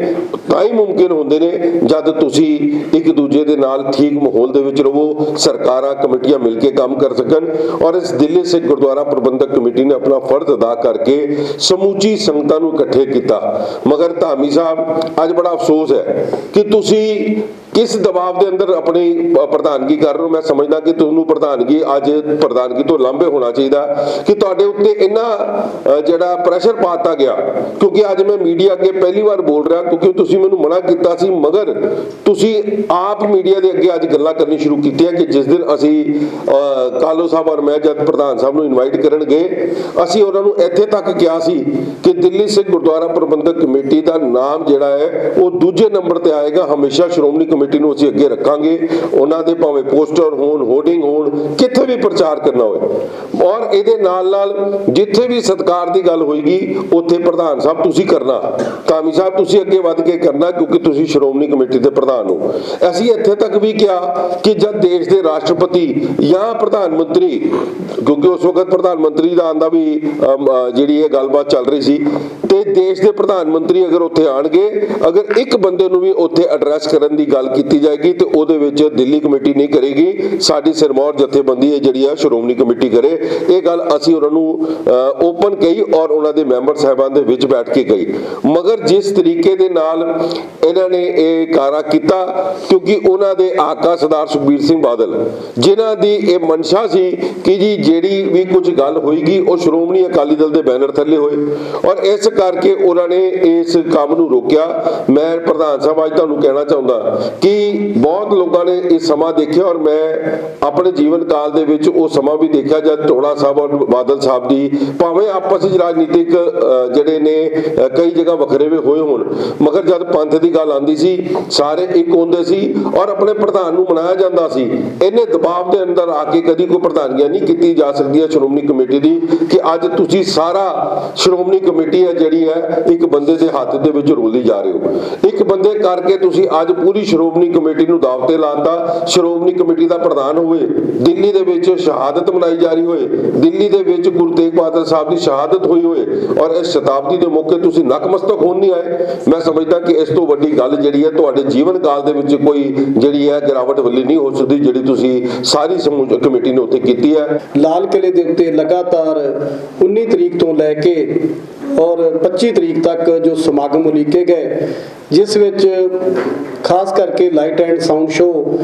ਤਾਂ ਹੀ ਮੁਮਕਿਨ ਹੁੰਦੇ ਨੇ, ਜਦ ਤੁਸੀਂ ਇੱਕ ਦੂਜੇ ਦੇ ਨਾਲ ਠੀਕ ਮਾਹੌਲ ਦੇ ਵਿੱਚ ਰਹੋ, ਸਰਕਾਰਾਂ, ਕਮੇਟੀਆਂ ਮਿਲ ਕੇ ਕੰਮ ਕਰ ਸਕਣ ਔਰ ਇਸ ਦਿੱਲੀ ਸਿੱਖ ਗੁਰਦੁਆਰਾ ਪ੍ਰਬੰਧਕ ਕਮੇਟੀ ਨੇ ਆਪਣਾ ਫਰਜ਼ ਅਦਾ ਕਰਕੇ ਸਮੂਚੀ ਸੰਗਤਾਂ ਨੂੰ ਇਕੱਠੇ ਕੀਤਾ। ਮਗਰ ਧਾਮੀ ਸਾਹਿਬ, ਅੱਜ ਬੜਾ ਅਫਸੋਸ ਹੈ ਕਿ ਤੁਸੀਂ ਕਿਸ ਦਬਾਅ ਦੇ ਅੰਦਰ ਆਪਣੀ ਪ੍ਰਧਾਨਗੀ ਕਰ ਰਹੇ ਹੋ? ਮੈਂ ਸਮਝਦਾ ਕਿ ਤੁਹਾਨੂੰ ਪ੍ਰਧਾਨਗੀ ਅੱਜ ਪ੍ਰਧਾਨਗੀ ਤੋਂ ਲਾਂਭੇ ਹੋਣਾ ਚਾਹੀਦਾ ਕਿ ਤੁਹਾਡੇ ਉੱਤੇ ਇੰਨਾ ਜਿਹੜਾ ਪ੍ਰੈਸ਼ਰ ਪਾਤਾ ਗਿਆ, ਕਿਉਂਕਿ ਅੱਜ ਮੈਂ ਮੀਡੀਆ ਅੱਗੇ ਪਹਿਲੀ ਵਾਰ ਬੋਲ ਰਿਹਾ, ਕਿਉਂਕਿ ਤੁਸੀਂ ਮੈਨੂੰ ਮਨਾ ਕੀਤਾ ਸੀ, ਮਗਰ ਤੁਸੀਂ ਆਪ ਮੀਡੀਆ ਦੇ ਅੱਗੇ ਅੱਜ ਗੱਲਾਂ ਕਰਨੀ ਸ਼ੁਰੂ ਕੀਤੀਆਂ ਕਿ ਜਿਸ ਦਿਨ ਅਸੀਂ ਕਾਲੋ ਸਾਹਿਬ ਔਰ ਮੈਂ ਜਦ ਪ੍ਰਧਾਨ ਸਾਹਿਬ ਨੂੰ ਇਨਵਾਈਟ ਕਰਨ ਗਏ, ਅਸੀਂ ਉਹਨਾਂ ਨੂੰ ਇੱਥੇ ਤੱਕ ਕਿਹਾ ਸੀ ਕਿ ਦਿੱਲੀ ਸਿੱਖ ਗੁਰਦੁਆਰਾ ਪ੍ਰਬੰਧਕ ਕਮੇਟੀ ਦਾ ਨਾਮ ਜਿਹੜਾ ਹੈ, ਉਹ ਦੂਜੇ ਨੰਬਰ ਤੇ ਆਏਗਾ, ਹਮੇਸ਼ਾ ਸ਼੍ਰੋਮਣੀ ਕਮੇਟੀ ਨੂੰ ਅਸੀਂ ਅੱਗੇ ਰੱਖਾਂਗੇ। ਉਹਨਾਂ ਦੇ ਭਾਵੇਂ ਪੋਸਟਰ ਹੋਣ, ਹੋਰਡਿੰਗ ਹੋਣ, ਕਿੱਥੇ ਵੀ ਪ੍ਰਚਾਰ ਕਰਨਾ ਹੋਵੇ। ਔਰ ਇਹਦੇ ਨਾਲ ਨਾਲ ਜਿੱਥੇ ਵੀ ਸਤਕਾਰ ਦੀ ਗੱਲ ਹੋਏਗੀ, ਉੱਥੇ ਪ੍ਰਧਾਨ ਸਾਹਿਬ ਤੁਸੀਂ ਕਰਨਾ। ਕਾਮੀ ਸਾਹਿਬ, ਤੁਸੀਂ ਅੱਗੇ ਵੱਧ ਕੇ ਕਰਨਾ, ਕਿਉਂਕਿ ਤੁਸੀਂ ਸ਼੍ਰੋਮਣੀ ਕਮੇਟੀ ਦੇ ਪ੍ਰਧਾਨ ਹੋ। ਅਸੀਂ ਇੱਥੇ ਤੱਕ ਵੀ ਕਿਹਾ ਕਿ ਜਦ ਦੇਸ਼ ਦੇ ਰਾਸ਼ਟਰਪਤੀ ਜਾਂ ਪ੍ਰਧਾਨ ਮੰਤਰੀ, ਕਿਉਂਕਿ ਉਸ ਵਕਤ ਪ੍ਰਧਾਨ ਮੰਤਰੀ ਦਾ ਆਂਦਾ ਵੀ ਜਿਹੜੀ ਇਹ ਗੱਲਬਾਤ ਚੱਲ ਰਹੀ ਸੀ, ਤੇ ਦੇਸ਼ ਦੇ ਪ੍ਰਧਾਨ ਮੰਤਰੀ ਅਗਰ ਉੱਥੇ ਆਣਗੇ, ਅਗਰ ਇੱਕ ਬੰਦੇ ਨੂੰ ਵੀ ਉੱਥੇ ਐਡਰੈਸ ਕਰਨ ਦੀ ਗੱਲ ਕੀਤੀ ਜਾਏਗੀ ਤੇ ਉਹਦੇ ਵਿੱਚ ਦਿੱਲੀ ਕਮੇਟੀ ਨਹੀਂ ਕਰੇਗੀ। ਸਾਡੀ ਸਿਰਮੌਰ ਜਥੇਬੰਦੀ ਹੈ ਜਿਹੜੀ ਆ, ਸ਼੍ਰੋਮਣੀ ਕਮੇਟੀ ਕਰੇ। ਇਹ ਗੱਲ ਅਸੀਂ ਉਹਨਾਂ ਨੂੰ ਓਪਨ ਕਹੀ ਔਰ ਉਹਨਾਂ ਦੇ ਮੈਂਬਰ ਸਾਹਿਬਾਨ ਦੇ ਵਿੱਚ ਬੈਠ ਕੇ ਕਹੀ। ਮਗਰ ਜਿਸ ਤਰੀਕੇ ਦੇ ਨਾਲ ਇਹਨਾਂ ਨੇ ਇਹ ਕਾਰਾ ਕੀਤਾ, ਕਿਉਂਕਿ ਉਹਨਾਂ ਦੇ ਆਕਾ ਸਰਦਾਰ ਸੁਖਬੀਰ ਸਿੰਘ ਬਾਦਲ, ਜਿਨ੍ਹਾਂ ਦੀ ਇਹ ਮਨਸ਼ਾ ਸੀ ਕਿ ਜੀ ਜਿਹੜੀ ਵੀ ਕੁਝ ਗੱਲ ਹੋਏਗੀ, ਉਹ ਸ਼੍ਰੋਮਣੀ ਅਕਾਲੀ ਦਲ ਦੇ ਬੈਨਰ ਥੱਲੇ ਹੋਏ। ਔਰ ਇਸ ਕਰਕੇ ਉਹਨਾਂ ਨੇ ਇਸ ਕੰਮ ਨੂੰ ਰੋਕਿਆ। ਮੈਂ ਪ੍ਰਧਾਨ ਸਾਹਿਬ, ਅੱਜ ਤੁਹਾਨੂੰ ਕਹਿਣਾ ਚਾਹੁੰਦਾ ਕਿ ਬਹੁਤ ਲੋਕਾਂ ਨੇ ਇਹ ਸਮਾਂ ਦੇਖਿਆ ਔਰ ਮੈਂ ਆਪਣੇ ਜੀਵਨ ਕਾਲ ਦੇ ਵਿੱਚ ਉਹ ਸਮਾਂ ਵੀ ਦੇਖਿਆ ਜਦ ਟੋੜਾ ਸਾਹਿਬ ਔਰ ਬਾਦਲ ਸਾਹਿਬ ਦੀ ਭਾਵੇਂ ਆਪਸ ਵਿੱਚ ਰਾਜਨੀਤਿਕ ਜਿਹੜੇ ਨੇ ਕਈ ਜਗ੍ਹਾ ਵੱਖਰੇਵੇ ਹੋਏ ਹੋਣ, ਮਗਰ ਜਦ ਪੰਥ ਦੀ ਗੱਲ ਆਂਦੀ ਸੀ, ਸਾਰੇ ਇੱਕ ਹੁੰਦੇ ਸੀ ਔਰ ਆਪਣੇ ਪ੍ਰਧਾਨ ਨੂੰ ਮਨਾਇਆ ਜਾਂਦਾ ਸੀ ਇਹਨੇ ਦਬਾਅ ਦੇ ਅੰਦਰ ਆ ਕੇ ਕਦੀ ਕੋਈ ਪ੍ਰਧਾਨਗੀਆਂ ਨਹੀਂ ਕੀਤੀ ਜਾ ਸਕਦੀਆਂ ਸ਼੍ਰੋਮਣੀ ਕਮੇਟੀ ਦੀ ਕਿ ਅੱਜ ਤੁਸੀਂ ਸਾਰਾ ਸ਼੍ਰੋਮਣੀ ਕਮੇਟੀ ਹੈ ਜਿਹੜੀ ਹੈ ਇੱਕ ਬੰਦੇ ਦੇ ਹੱਥ ਦੇ ਵਿੱਚ ਰੋਲੀ ਜਾ ਰਹੇ ਹੋ। ਇੱਕ ਬੰਦੇ ਕਰਕੇ ਤੁਸੀਂ ਅੱਜ ਪੂਰੀ ਸ਼੍ਰੋਮਣੀ ਸ਼੍ਰੋਮਣੀ ਕਮੇਟੀ ਨੂੰ ਦਾਅਵ ਤੇ ਲਾਤਾ। ਸ਼੍ਰੋਮਣੀ ਕਮੇਟੀ ਦਾ ਪ੍ਰਧਾਨ ਹੋਵੇ ਦਿੱਲੀ ਦੇ ਵਿੱਚ ਸ਼ਹਾਦਤ ਮਨਾਈ ਜਾ ਰਹੀ ਹੋਏ। ਦਿੱਲੀ ਦੇ ਵਿੱਚ ਗੁਰੂ ਤੇਗ ਬਹਾਦਰ ਸਾਹਿਬ ਦੀ ਸ਼ਹਾਦਤ ਹੋਈ ਹੋਏ। ਔਰ ਇਸ ਸ਼ਤਾਬਦੀ ਦੇ ਮੌਕੇ ਤੁਸੀਂ ਨਕਮਸਤਕ ਹੋਣ ਨਹੀਂ ਆਏ। ਮੈਂ ਸਮਝਦਾ ਕਿ ਇਸ ਤੋਂ ਵੱਡੀ ਗੱਲ ਜਿਹੜੀ ਹੈ, ਤੁਹਾਡੇ ਜੀਵਨ ਕਾਲ ਦੇ ਵਿੱਚ ਕੋਈ ਜਿਹੜੀ ਹੈ ਗਿਰਾਵਟ ਵੱਲੀ ਨਹੀਂ ਹੋ ਸਕਦੀ, ਜਿਹੜੀ ਤੁਸੀਂ ਸਾਰੀ ਸਮੂਹ ਕਮੇਟੀ ਨੇ ਉੱਥੇ ਕੀਤੀ ਹੈ। ਲਾਲ ਕਿਲੇ ਦੇ ਉੱਤੇ ਲਗਾਤਾਰ 19 ਤਰੀਕ ਤੋਂ ਲੈ ਕੇ ਔਰ 25 ਤਰੀਕ ਤੱਕ ਜੋ ਸਮਾਗਮ ਉਲੀਕੇ ਗਏ, ਜਿਸ ਵਿੱਚ ਖਾਸ ਕਰਕੇ ਲਾਈਟ ਐਂਡ ਸਾਊਂਡ ਸ਼ੋ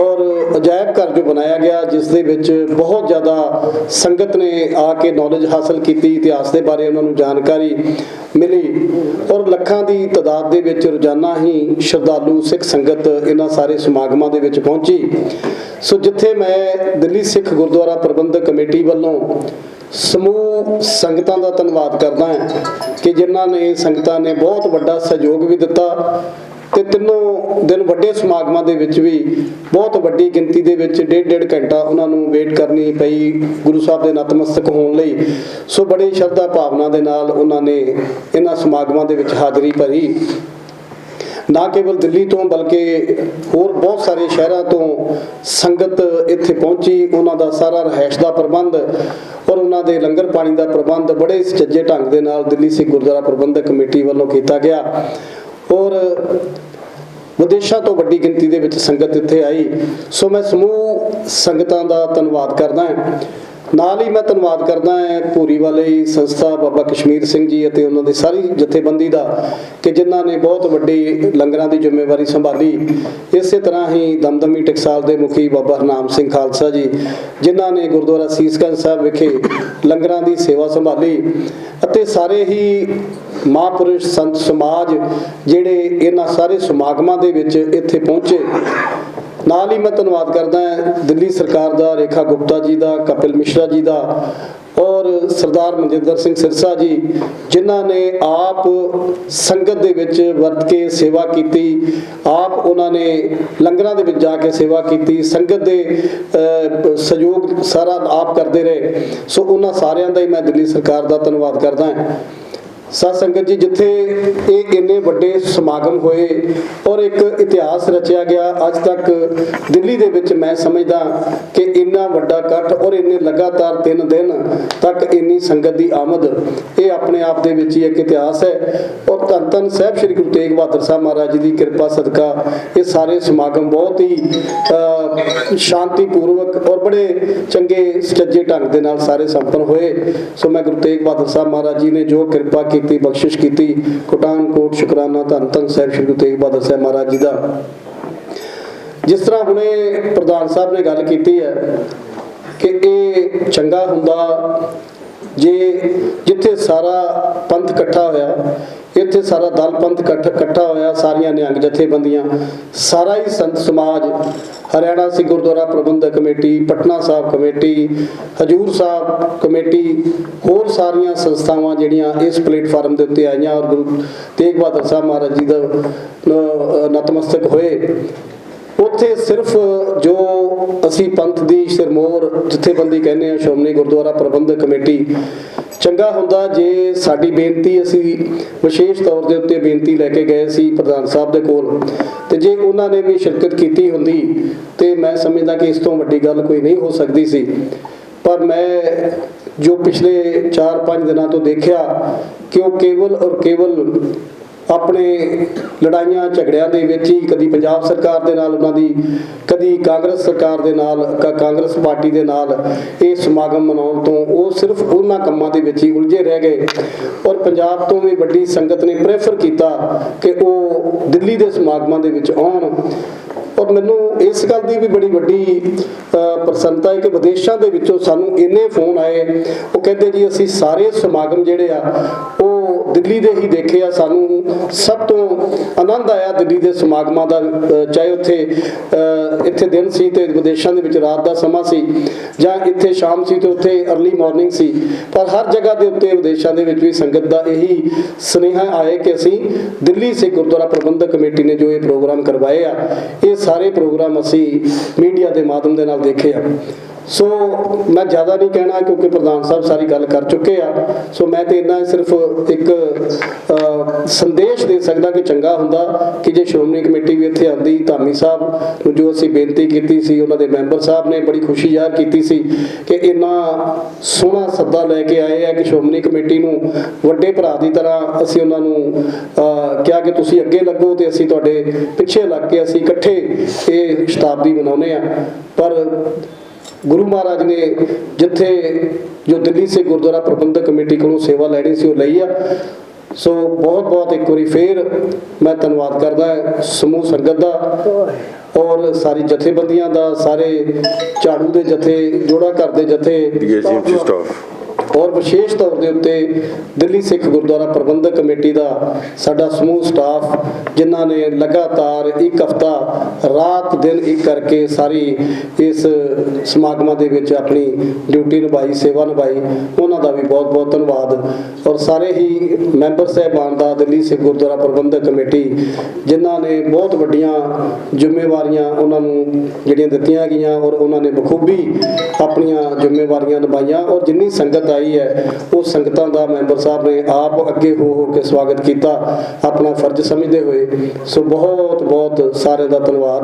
ਔਰ ਅਜਾਇਬ ਘਰ ਜੋ ਬਣਾਇਆ ਗਿਆ, ਜਿਸ ਦੇ ਵਿੱਚ ਬਹੁਤ ਜ਼ਿਆਦਾ ਸੰਗਤ ਨੇ ਆ ਕੇ ਨੌਲੇਜ ਹਾਸਲ ਕੀਤੀ, ਇਤਿਹਾਸ ਦੇ ਬਾਰੇ ਉਹਨਾਂ ਨੂੰ ਜਾਣਕਾਰੀ ਮਿਲੀ ਔਰ ਲੱਖਾਂ ਦੀ ਤਾਦਾਦ ਦੇ ਵਿੱਚ ਰੋਜ਼ਾਨਾ ਹੀ ਸ਼ਰਧਾਲੂ ਸਿੱਖ ਸੰਗਤ ਇਹਨਾਂ ਸਾਰੇ ਸਮਾਗਮਾਂ ਦੇ ਵਿੱਚ ਪਹੁੰਚੀ। ਸੋ ਜਿੱਥੇ ਮੈਂ ਦਿੱਲੀ ਸਿੱਖ ਗੁਰਦੁਆਰਾ ਪ੍ਰਬੰਧਕ ਕਮੇਟੀ ਵੱਲੋਂ ਸਮੂਹ ਸੰਗਤਾਂ ਦਾ ਧੰਨਵਾਦ ਕਰਦਾ ਹਾਂ ਕਿ ਜਿਨ੍ਹਾਂ ਨੇ ਸੰਗਤਾਂ ਨੇ ਬਹੁਤ ਵੱਡਾ ਸਹਿਯੋਗ ਵੀ ਦਿੱਤਾ ਤੇ ਤਿੰਨੋਂ ਦਿਨ ਵੱਡੇ ਸਮਾਗਮਾਂ ਦੇ ਵਿੱਚ ਵੀ ਬਹੁਤ ਵੱਡੀ ਗਿਣਤੀ ਦੇ ਵਿੱਚ ਡੇਢ ਡੇਢ ਘੰਟਾ ਉਹਨਾਂ ਨੂੰ ਵੇਟ ਕਰਨੀ ਪਈ ਗੁਰੂ ਸਾਹਿਬ ਦੇ ਨਤਮਸਤਕ ਹੋਣ ਲਈ। ਸੋ ਬੜੇ ਸ਼ਰਧਾ ਭਾਵਨਾ ਦੇ ਨਾਲ ਉਹਨਾਂ ਨੇ ਇਹਨਾਂ ਸਮਾਗਮਾਂ ਦੇ ਵਿੱਚ ਹਾਜ਼ਰੀ ਭਰੀ। ਨਾ ਕੇਵਲ ਦਿੱਲੀ ਤੋਂ ਬਲਕਿ ਹੋਰ ਬਹੁਤ ਸਾਰੇ ਸ਼ਹਿਰਾਂ ਤੋਂ ਸੰਗਤ ਇੱਥੇ ਪਹੁੰਚੀ। ਉਹਨਾਂ ਦਾ ਸਾਰਾ ਰਹਿائش ਦਾ ਪ੍ਰਬੰਧ ਔਰ ਉਹਨਾਂ ਦੇ ਲੰਗਰ ਪਾਣੀ ਦਾ ਪ੍ਰਬੰਧ ਬੜੇ ਸੱਜੇ ਢੰਗ ਦੇ ਨਾਲ ਦਿੱਲੀ ਸਿੱਖ ਗੁਰਦੁਆਰਾ ਪ੍ਰਬੰਧਕ ਕਮੇਟੀ ਵੱਲੋਂ ਕੀਤਾ ਗਿਆ। ਔਰ ਵਿਦੇਸ਼ਾਂ ਤੋਂ ਵੱਡੀ ਗਿਣਤੀ ਦੇ ਵਿੱਚ ਸੰਗਤ ਇੱਥੇ ਆਈ। ਸੋ ਮੈਂ ਸਮੂਹ ਸੰਗਤਾਂ ਦਾ ਧੰਨਵਾਦ ਕਰਦਾ ਹਾਂ। ਨਾਲ ਹੀ ਮੈਂ ਧੰਨਵਾਦ ਕਰਦਾ ਹਾਂ ਪੂਰੀ ਵਾਲੇ ਸੰਸਥਾ ਬਾਬਾ ਕਸ਼ਮੀਰ ਸਿੰਘ ਜੀ ਅਤੇ ਉਹਨਾਂ ਦੀ ਸਾਰੀ ਜਥੇਬੰਦੀ ਦਾ ਕਿ ਜਿਨ੍ਹਾਂ ਨੇ ਬਹੁਤ ਵੱਡੀ ਲੰਗਰਾਂ ਦੀ ਜ਼ਿੰਮੇਵਾਰੀ ਸੰਭਾਲੀ। ਇਸੇ ਤਰ੍ਹਾਂ ਹੀ ਦਮਦਮੀ ਟਕਸਾਲ ਦੇ ਮੁਖੀ ਬਾਬਾ ਹਰਨਾਮ ਸਿੰਘ ਖਾਲਸਾ ਜੀ, ਜਿਨ੍ਹਾਂ ਨੇ ਗੁਰਦੁਆਰਾ ਸੀਸਗੰਜ ਸਾਹਿਬ ਵਿਖੇ ਲੰਗਰਾਂ ਦੀ ਸੇਵਾ ਸੰਭਾਲੀ ਅਤੇ ਸਾਰੇ ਹੀ ਮਹਾਂਪੁਰਸ਼ ਸੰਤ ਸਮਾਜ ਜਿਹੜੇ ਇਹਨਾਂ ਸਾਰੇ ਸਮਾਗਮਾਂ ਦੇ ਵਿੱਚ ਇੱਥੇ ਪਹੁੰਚੇ। ਨਾਲ ਹੀ ਮੈਂ ਧੰਨਵਾਦ ਕਰਦਾ ਦਿੱਲੀ ਸਰਕਾਰ ਦਾ, ਰੇਖਾ ਗੁਪਤਾ ਜੀ ਦਾ, ਕਪਿਲ ਮਿਸ਼ਰਾ ਜੀ ਦਾ ਔਰ ਸਰਦਾਰ ਮਨਜਿੰਦਰ ਸਿੰਘ ਸਿਰਸਾ ਜੀ, ਜਿਨ੍ਹਾਂ ਨੇ ਆਪ ਸੰਗਤ ਦੇ ਵਿੱਚ ਵਰਤ ਕੇ ਸੇਵਾ ਕੀਤੀ, ਆਪ ਉਹਨਾਂ ਨੇ ਲੰਗਰਾਂ ਦੇ ਵਿੱਚ ਜਾ ਕੇ ਸੇਵਾ ਕੀਤੀ, ਸੰਗਤ ਦੇ ਸਹਿਯੋਗ ਸਾਰਾ ਆਪ ਕਰਦੇ ਰਹੇ। ਸੋ ਉਹਨਾਂ ਸਾਰਿਆਂ ਦਾ ਹੀ ਮੈਂ ਦਿੱਲੀ ਸਰਕਾਰ ਦਾ ਧੰਨਵਾਦ ਕਰਦਾ ਹਾਂ। ਸਾਧ ਸੰਗਤ ਜੀ ਜਿੱਥੇ ਇਹ ਇੰਨੇ ਵੱਡੇ ਸਮਾਗਮ ਹੋਏ ਔਰ ਇੱਕ ਇਤਿਹਾਸ ਰਚਿਆ ਗਿਆ ਅੱਜ ਤੱਕ ਦਿੱਲੀ ਦੇ ਵਿੱਚ ਮੈਂ ਸਮਝਦਾ ਕਿ ਇੰਨਾ ਵੱਡਾ ਇਕੱਠ ਔਰ ਇੰਨੇ ਲਗਾਤਾਰ 3 ਦਿਨ ਤੱਕ ਇੰਨੀ ਸੰਗਤ ਦੀ ਆਮਦ ਇਹ ਆਪਣੇ ਆਪ ਦੇ ਵਿੱਚ ਹੀ ਇੱਕ ਇਤਿਹਾਸ ਹੈ। ਔਰ ਧੰਨ ਧੰਨ ਸਾਹਿਬ ਸ੍ਰੀ ਗੁਰੂ ਤੇਗ ਬਹਾਦਰ ਸਾਹਿਬ ਮਹਾਰਾਜ ਜੀ ਦੀ ਕਿਰਪਾ ਸਦਕਾ ਇਹ ਸਾਰੇ ਸਮਾਗਮ ਬਹੁਤ ਹੀ ਅ, ਸ਼ਾਂਤੀਪੂਰਵਕ ਔਰ ਬੜੇ ਚੰਗੇ ਸੁਚੱਜੇ ਢੰਗ ਦੇ ਨਾਲ ਸਾਰੇ ਸੰਪੰਨ ਹੋਏ। ਸੋ ਮੈਂ ਗੁਰੂ ਤੇਗ ਬਹਾਦਰ ਸਾਹਿਬ ਮਹਾਰਾਜ ਜੀ ਨੇ ਜੋ ਕਿਰਪਾ ਕੀਤੀ ਬਖਸ਼ਿਸ਼ ਕੀਤੀ। ਕੋਟਾਨ ਕੋਟ ਸ਼ੁਕਰਾਨਾ ਧੰਨ ਧੰਨ ਸਾਹਿਬ ਸ੍ਰੀ ਗੁਰੂ ਤੇਗ ਬਹਾਦਰ ਸਾਹਿਬ ਮਹਾਰਾਜ ਜੀ ਦਾ। ਜਿਸ ਤਰ੍ਹਾਂ ਹੁਣੇ ਪ੍ਰਧਾਨ ਸਾਹਿਬ ਨੇ ਗੱਲ ਕੀਤੀ ਹੈ ਕਿ ਇਹ ਚੰਗਾ ਹੁੰਦਾ ਜੇ ਜਿੱਥੇ ਸਾਰਾ ਪੰਥ ਇਕੱਠਾ ਹੋਇਆ, ਇੱਥੇ ਸਾਰਾ ਦਲ ਪੰਥ ਇਕੱਠਾ ਹੋਇਆ, ਸਾਰੀਆਂ ਨਿਹੰਗ ਜਥੇਬੰਦੀਆਂ, ਸਾਰਾ ਹੀ ਸੰਤ ਸਮਾਜ, Haryana Sikh Gurdwara Prabandhak committee, Patna Sahib committee, Hazur Sahib committee, ਹੋਰ ਸਾਰੀਆਂ ਸੰਸਥਾਵਾਂ ਜਿਹੜੀਆਂ ਇਸ ਪਲੇਟਫਾਰਮ ਦੇ ਉੱਤੇ ਆਈਆਂ ਔਰ ਗੁਰੂ ਤੇਗ ਬਹਾਦਰ ਸਾਹਿਬ ਮਹਾਰਾਜ ਜੀ ਦਾ ਨਤਮਸਤਕ ਹੋਏ ਉੱਥੇ ਸਿਰਫ ਜੋ ਅਸੀਂ ਪੰਥ ਦੀ ਸਿਰਮੋਰ ਜਥੇਬੰਦੀ ਕਹਿੰਦੇ ਆ ਸ਼੍ਰੋਮਣੀ ਗੁਰਦੁਆਰਾ ਪ੍ਰਬੰਧਕ ਕਮੇਟੀ, ਚੰਗਾ ਹੁੰਦਾ ਜੇ ਸਾਡੀ ਬੇਨਤੀ ਅਸੀਂ ਵਿਸ਼ੇਸ਼ ਤੌਰ ਦੇ ਉੱਤੇ ਬੇਨਤੀ ਲੈ ਕੇ ਗਏ ਸੀ ਪ੍ਰਧਾਨ ਸਾਹਿਬ ਦੇ ਕੋਲ। ਤੇ ਜੇ ਉਹਨਾਂ ਨੇ ਵੀ ਸ਼ਿਰਕਤ ਕੀਤੀ ਹੁੰਦੀ, ਤੇ ਮੈਂ ਸਮਝਦਾ ਕਿ ਇਸ ਤੋਂ ਵੱਡੀ ਗੱਲ ਕੋਈ ਨਹੀਂ ਹੋ ਸਕਦੀ ਸੀ। ਪਰ ਮੈਂ ਜੋ ਪਿਛਲੇ 4-5 ਦਿਨਾਂ ਤੋਂ ਦੇਖਿਆ, ਕਿ ਉਹ ਕੇਵਲ ਔਰ ਕੇਵਲ ਆਪਣੇ ਲੜਾਈਆਂ, ਝਗੜਿਆਂ ਦੇ ਵਿੱਚ ਹੀ ਕਦੀ ਪੰਜਾਬ ਸਰਕਾਰ ਦੇ ਨਾਲ, ਉਹਨਾਂ ਦੀ ਕਦੀ ਕਾਂਗਰਸ ਸਰਕਾਰ ਦੇ ਨਾਲ, ਕ- ਕਾਂਗਰਸ ਪਾਰਟੀ ਦੇ ਨਾਲ ਇਹ ਸਮਾਗਮ ਮਨਾਉਣ ਤੋਂ ਉਹ ਸਿਰਫ ਉਹਨਾਂ ਕੰਮਾਂ ਦੇ ਵਿੱਚ ਹੀ ਉਲਝੇ ਰਹਿ ਗਏ ਔਰ ਪੰਜਾਬ ਤੋਂ ਵੀ ਵੱਡੀ ਸੰਗਤ ਨੇ ਪ੍ਰੈਫਰ ਕੀਤਾ ਕਿ ਉਹ ਦਿੱਲੀ ਦੇ ਸਮਾਗਮਾਂ ਦੇ ਵਿੱਚ ਆਉਣ। ਔਰ ਮੈਨੂੰ ਇਸ ਗੱਲ ਦੀ ਵੀ ਬੜੀ ਵੱਡੀ ਪ੍ਰਸੰਨਤਾ ਹੈ ਕਿ ਵਿਦੇਸ਼ਾਂ ਦੇ ਵਿੱਚੋਂ ਸਾਨੂੰ ਇੰਨੇ ਫੋਨ ਆਏ। ਉਹ ਕਹਿੰਦੇ ਜੀ, ਅਸੀਂ ਸਾਰੇ ਸਮਾਗਮ ਜਿਹੜੇ ਆ, ਉਹ ਦਿੱਲੀ ਦੇ ਹੀ ਦੇਖੇ ਆ ਸਾਨੂੰ ਸਭ ਤੋਂ ਆਨੰਦ ਆਇਆ ਦਿੱਲੀ ਦੇ ਸਮਾਗਮਾਂ ਦਾ ਚਾਹੇ ਉੱਥੇ ਇੱਥੇ ਦਿਨ ਸੀ ਤੇ ਵਿਦੇਸ਼ਾਂ ਦੇ ਵਿੱਚ ਰਾਤ ਦਾ ਸਮਾਂ ਸੀ ਜਾਂ ਇੱਥੇ ਸ਼ਾਮ ਸੀ ਤੇ ਉੱਥੇ अर्ਲੀ ਮਾਰਨਿੰਗ ਸੀ, ਪਰ ਹਰ ਜਗ੍ਹਾ ਦੇ ਉੱਤੇ ਵਿਦੇਸ਼ਾਂ ਦੇ ਵਿੱਚ ਵੀ ਸੰਗਤ ਦਾ ਇਹੀ ਸੁਨੇਹਾ ਆਏ ਕਿ ਅਸੀਂ ਦਿੱਲੀ ਸਿੱਖ ਗੁਰਦੁਆਰਾ ਪ੍ਰਬੰਧਕ ਕਮੇਟੀ ਨੇ ਜੋ ਇਹ ਪ੍ਰੋਗਰਾਮ ਕਰਵਾਏ ਆ, ਇਹ ਸਾਰੇ ਪ੍ਰੋਗਰਾਮ ਅਸੀਂ ਮੀਡੀਆ ਦੇ ਮਾਧਿਅਮ ਦੇ ਨਾਲ ਦੇਖੇ ਆ। ਸੋ ਮੈਂ ਜ਼ਿਆਦਾ ਨਹੀਂ ਕਹਿਣਾ ਕਿਉਂਕਿ ਪ੍ਰਧਾਨ ਸਾਹਿਬ ਸਾਰੀ ਗੱਲ ਕਰ ਚੁੱਕੇ ਆ। ਸੋ ਮੈਂ ਤੇ ਇੰਨਾ ਸਿਰਫ ਇੱਕ ਸੰਦੇਸ਼ ਦੇ ਸਕਦਾ ਕਿ ਚੰਗਾ ਹੁੰਦਾ ਕਿ ਜੇ ਸ਼੍ਰੋਮਣੀ ਕਮੇਟੀ ਵੀ ਇੱਥੇ ਆਂਦੀ ਧਾਮੀ ਸਾਹਿਬ ਨੂੰ ਜੋ ਅਸੀਂ ਬੇਨਤੀ ਕੀਤੀ ਸੀ ਉਹਨਾਂ ਦੇ ਮੈਂਬਰ ਸਾਹਿਬ ਨੇ ਬੜੀ ਖੁਸ਼ੀ ਜ਼ਾਹਰ ਕੀਤੀ ਸੀ ਕਿ ਇੰਨਾ ਸੋਹਣਾ ਸੱਦਾ ਲੈ ਕੇ ਆਏ ਆ ਕਿ ਸ਼੍ਰੋਮਣੀ ਕਮੇਟੀ ਨੂੰ ਵੱਡੇ ਭਰਾ ਦੀ ਤਰ੍ਹਾਂ ਅਸੀਂ ਉਹਨਾਂ ਨੂੰ ਅ, ਕਿਹਾ ਕਿ ਤੁਸੀਂ ਅੱਗੇ ਲੱਗੋ ਤੇ ਅਸੀਂ ਤੁਹਾਡੇ ਪਿੱਛੇ ਲੱਗ ਕੇ ਅਸੀਂ ਇਕੱਠੇ ਇਹ ਸ਼ਤਾਬਦੀ ਮਨਾਉਂਦੇ ਆ। ਪਰ ਗੁਰੂ ਮਹਾਰਾਜ ਨੇ ਜਿੱਥੇ ਜੋ ਦਿੱਲੀ ਸੇ ਗੁਰਦੁਆਰਾ ਪ੍ਰਬੰਧਕ ਕਮੇਟੀ ਕੋਲੋਂ ਸੇਵਾ ਲੈਣੀ ਸੀ, ਉਹ ਲਈ ਆ। ਸੋ ਬਹੁਤ ਬਹੁਤ ਇੱਕ ਵਾਰੀ ਫੇਰ ਮੈਂ ਧੰਨਵਾਦ ਕਰਦਾ ਸਮੂਹ ਸੰਗਤ ਦਾ ਔਰ ਸਾਰੀ ਜਥੇਬੰਦੀਆਂ ਦਾ, ਸਾਰੇ ਝਾੜੂ ਦੇ ਜਥੇ, ਜੋੜਾ ਘਰ ਦੇ ਜਥੇ। ਔਰ ਵਿਸ਼ੇਸ਼ ਤੌਰ ਦੇ ਉੱਤੇ ਦਿੱਲੀ ਸਿੱਖ ਗੁਰਦੁਆਰਾ ਪ੍ਰਬੰਧਕ ਕਮੇਟੀ ਦਾ ਸਾਡਾ ਸਮੂਹ ਸਟਾਫ, ਜਿਨ੍ਹਾਂ ਨੇ ਲਗਾਤਾਰ ਇੱਕ ਹਫਤਾ, ਰਾਤ ਦਿਨ ਇੱਕ ਕਰਕੇ ਸਾਰੀ ਇਸ ਸਮਾਗਮਾਂ ਦੇ ਵਿੱਚ ਆਪਣੀ ਡਿਊਟੀ ਨਿਭਾਈ, ਸੇਵਾ ਨਿਭਾਈ, ਉਹਨਾਂ ਦਾ ਵੀ ਬਹੁਤ ਬਹੁਤ ਧੰਨਵਾਦ। ਔਰ ਸਾਰੇ ਹੀ ਮੈਂਬਰ ਸਹਿਬਾਨ ਦਾ ਦਿੱਲੀ ਸਿੱਖ ਗੁਰਦੁਆਰਾ ਪ੍ਰਬੰਧਕ ਕਮੇਟੀ, ਜਿਨ੍ਹਾਂ ਨੇ ਬਹੁਤ ਵੱਡੀਆਂ ਜ਼ਿੰਮੇਵਾਰੀਆਂ ਉਹਨਾਂ ਨੂੰ ਜਿਹੜੀਆਂ ਦਿੱਤੀਆਂ ਗਈਆਂ ਔਰ ਉਹਨਾਂ ਨੇ ਬਖੂਬੀ ਆਪਣੀਆਂ ਜ਼ਿੰਮੇਵਾਰੀਆਂ ਨਿਭਾਈਆਂ ਔਰ ਜਿੰਨੀ ਸੰਗਤ ਆਈ ਹੈ। ਉਹ ਸੰਗਤਾਂ ਦਾ ਮੈਂਬਰ ਸਾਹਿਬ ਨੇ ਆਪ ਅੱਗੇ ਹੋ ਹੋ ਕੇ ਸਵਾਗਤ ਕੀਤਾ। ਆਪਣਾ ਫਰਜ਼ ਸਮਝਦੇ ਹੋਏ। ਸੋ ਬਹੁਤ ਬਹੁਤ ਸਾਰੇ ਦਾ ਧੰਨਵਾਦ।